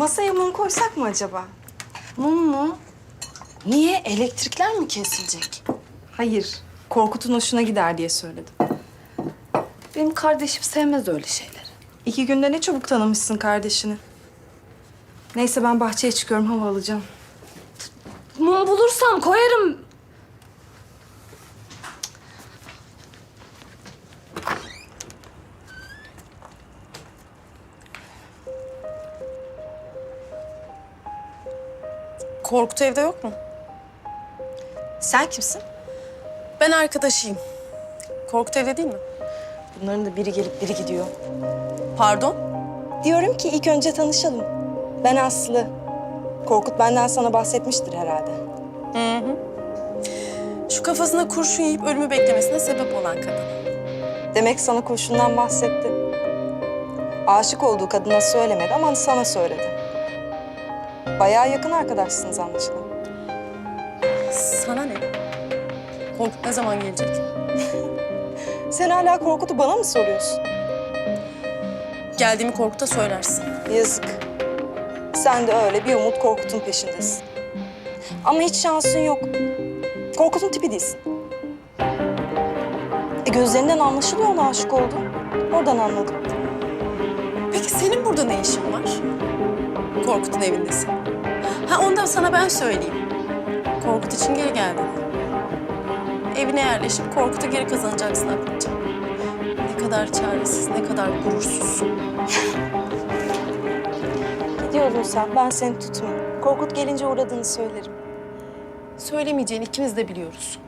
Masaya mum koysak mı acaba? Mum mu? Niye? Elektrikler mi kesilecek? Hayır. Korkut'un hoşuna gider diye söyledim. Benim kardeşim sevmez öyle şeyleri. İki günde ne çabuk tanımışsın kardeşini. Neyse ben bahçeye çıkıyorum hava alacağım. Mum bulursam koyarım. Korkut evde yok mu? Sen kimsin? Ben arkadaşıyım. Korkut evde değil mi? Bunların da biri gelip biri gidiyor. Pardon? Diyorum ki ilk önce tanışalım. Ben Aslı. Korkut benden sana bahsetmiştir herhalde. Şu kafasına kurşun yiyip ölümü beklemesine sebep olan kadın. Demek sana kurşundan bahsetti. Aşık olduğu kadına söylemedi ama sana söyledi. Bayağı yakın arkadaşsınız anlaşılan. Sana ne? Korkut ne zaman gelecek? Sen hala Korkut'u bana mı soruyorsun? Geldiğimi Korkut'a söylersin. Yazık. Sen de öyle bir umut Korkut'un peşindesin. Ama hiç şansın yok. Korkut'un tipi değilsin. E gözlerinden anlaşılıyor ona aşık olduğu. Oradan anladım. Peki senin burada ne işin var? Korkut'un evindesin. Ha ondan sana ben söyleyeyim. Korkut için geri geldin. Evine yerleşip Korkut'u geri kazanacaksın aklınca. Ne kadar çaresiz, ne kadar gurursuzsun. Gidiyordun sen, ben seni tutmayayım. Korkut gelince uğradığını söylerim. Söylemeyeceğini ikimiz de biliyoruz.